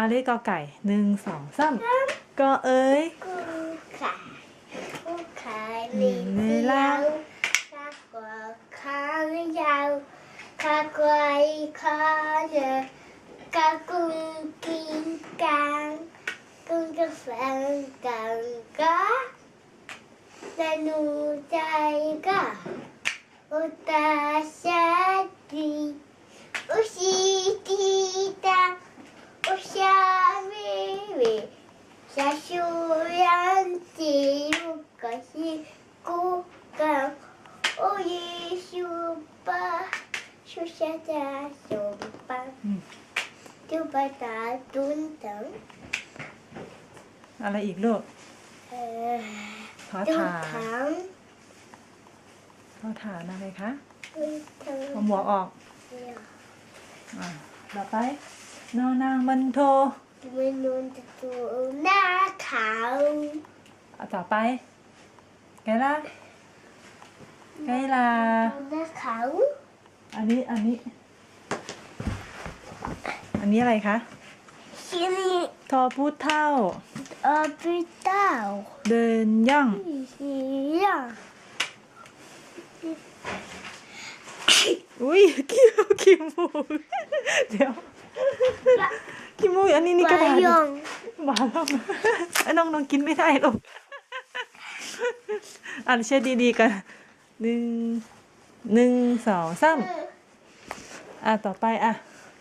อาเลขกอไก่หนึ่งสองสามกอเอ้ยกูขายกูขายลิงเดียวข้ากว่าข้างยาวข้ากว่าข้าเยอะข้ากุ้งกินกลางกุ้งกาแฟกันก็แต่หนูใจก็อุตาชาดี 进入个西谷港，哦耶树吧，树下的树吧，就把它蹲等， อะไรอีกลูก 呃， ทอ 蹲 ฐาน 糖， ทอฐานอะไรคะ 蹲 เอา 糖， หมวกออก อ่ะต่อไป นอนางมันโท 我弄的多那 เอาต่อไป ไงล่ะ ไงล่ะ น้าขาวอันนี้ อันนี้ อันนี้อะไรคะ ชิลิทอพูดเท่า เออพิต้าเดินย่องสีองอุ้ยคิมูกขี้มูเดี๋ยวคิมูกอันนี้นี่กระดาษหวานแลอันน้องน้องกินไม่ได้หรอก อันเช็ดดีๆกันหนึ่งหนึ่งสองสามอะต่อไปอะ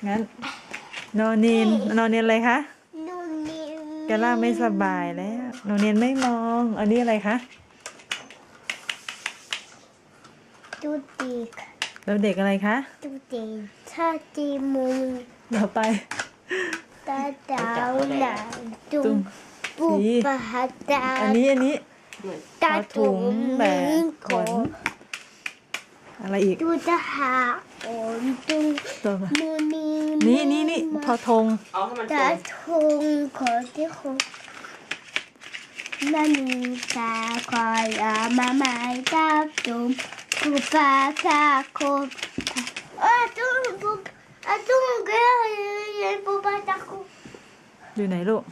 งั้นนอนเนียนนอนเนียนอะไรคะนกาล่าไม่สบายแล้วนอนเนียนไม่มอง อันนี้อะไรคะจุดเด็กแล้วเด็กอะไรคะจุดเด็กถ้าจีมุงต่อไปตาดาวหนาจุ่มปุ๊บปะฮะตาอันนี้อันนี้ 大ถุงถุงแบมืบอขขนนอะไรอีกดูจะหาโอนตุงต่อมามือนี้นี่นี่นี่ทอทงเอาให้มันตรตางทุงขอที่คงนั่นตาคอยอามาไม่ตาตุมกูปาคาโคอาตุงกูอาตุงก็ยังปูปาตาคูอยู่ไหนลูก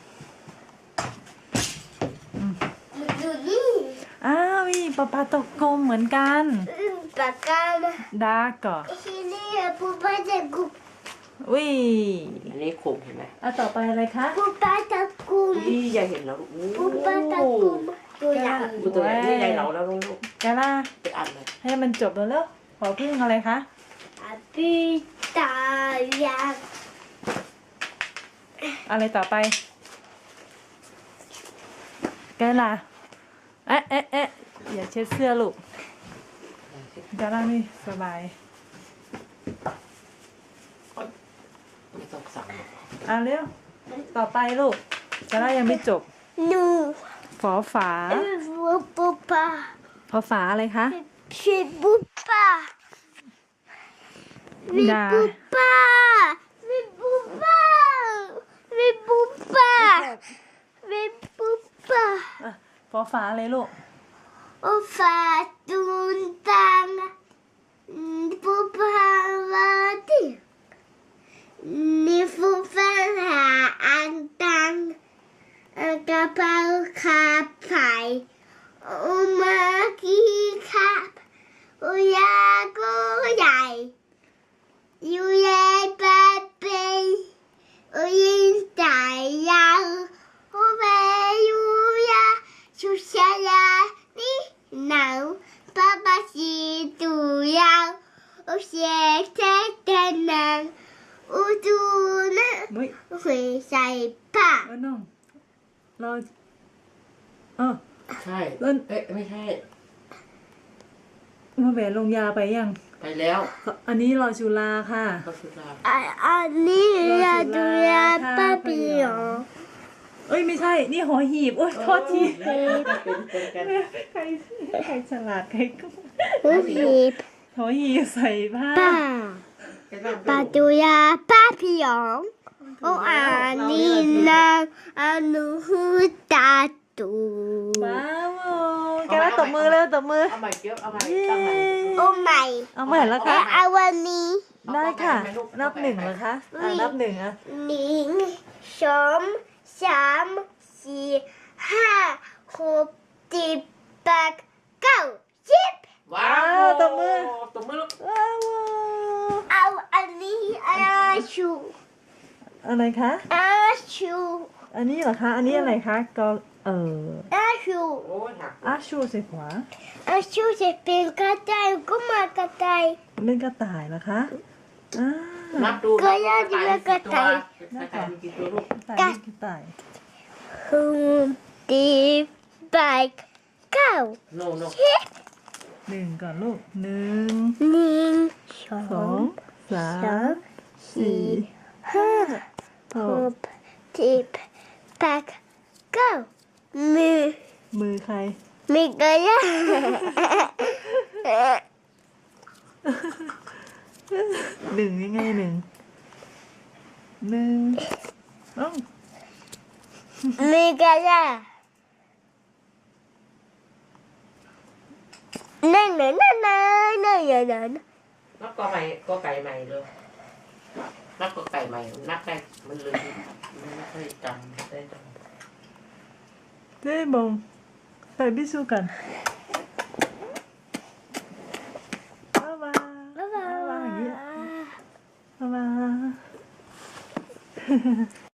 ดูนี่ อ้าวมี ปะปาตกกลมเหมือนกัน ปากกามาดาก่อที่นี่ปูปาตาคูอุ้ยอันนี้ขมเห็นไหมอะต่อไปอะไรคะปูปาตาคูนี่ยายเห็นแล้วลูกปูปาตาคูตัวใหญ่ กูตัวใหญ่นี่ยายเหลาแล้วลูกแกล่าไปอ่านเลยให้มันจบแล้วเร็วขอพึ่งอะไรคะอาปิตายาอะไรต่อไปแกล่าเอ๊ะเอ๊ะเอ๊ะ อย่าเช็ดเสื้อลูกแกล่าไม่สบายไม่ต้องสั่งหรอกอะเร็ว ต่อไปลูกแกล่ายังไม่จบ หนูฝอฝาฟูปูปาฝอฝาอะไรคะพี่ปูปาพี่ดาปูปาพี่ปูปาพี่ปูปาพี่ปูปาอะฝอฝาอะไรลูก โอฟาตุนตังปูปาวาตินี่ฟูฟันหาอันตังกระเป๋าขาไผ่อุมากีขับอุยากูใหญ่อยู่ใหญ่ปะเป็นอุยินใจยาวอุเบยูยาชุชายานี่หนาวป้าป้าสีตัวยาวอุเสียเทเตนังอุจูนะ เฮ้ย会ใส่ผ้าเออน้องเราเออใช่เอิ้นเอ๊ะไม่ใช่ มาแหวนลงยาไปยัง ไปแล้วอันนี้รอจุฬาค่ะ ก็สุดาอันอันนี้ยาดูยาป้าปิยองเอ้ยไม่ใช่ นี่หอหีบ โอ้ยโทษทีเป็นเป็นกันใครใครฉลาดใครก็หูหีบหอหีบใส่ผ้าป้าไปนั่งป้าดูยาป้าปิยองโอ้อันนี้นะอันนู้หูตาตูว้าวแกว่าตบมือเลยตบมือ เอาใหม่เก็บเอาใหม่ตั้งใหม่โอ้ไม่เอาใหม่แล้วและค่ะเอาวันนี้ได้ค่ะ นับหนึ่งเหรอคะอะนับหนึ่งอะหนึ่งสสองสามสี่ห้าหกเจ็ดแปดเก้าสิบว้าวตบมือ ตบมือลูก ว้าวว้าวเอา อันนี้อาชูอะไรคะอาชูอันนี้เหรอคะอันนี้อะไรคะก็เอออาชูโอ้ยหักอาชูสิขวาอาชูจะเป็นกระต่ายก็มากระต่ายเป็นกระต่ายเหรอคะอ่านับดูก็ยากจะเป็นกระต่ายกระต่ายมีกี่ตัวลูกกระต่ายนี่กระต่ายหกเจ็ดแปดเก้าโน่โน่สิบหนึ่งก่อนลูกหนึ่งหนึ่งสอสองงสาสามมสี่ห้า หหกกเจ็ดแปดเก้ามือ มือใครมีกระยาหนึ่งยังไงหนึ่งหนึ่งเอ้ามีกระยานั่นนั่นนั่นนั่นนั่นนั่นนับกอใหม่กอไก่ใหม่เลย นับกอไก่ใหม่ นับได้มันลืมมันไม่ค่อยจำได้จำเจ๊บงไปพิสูจน์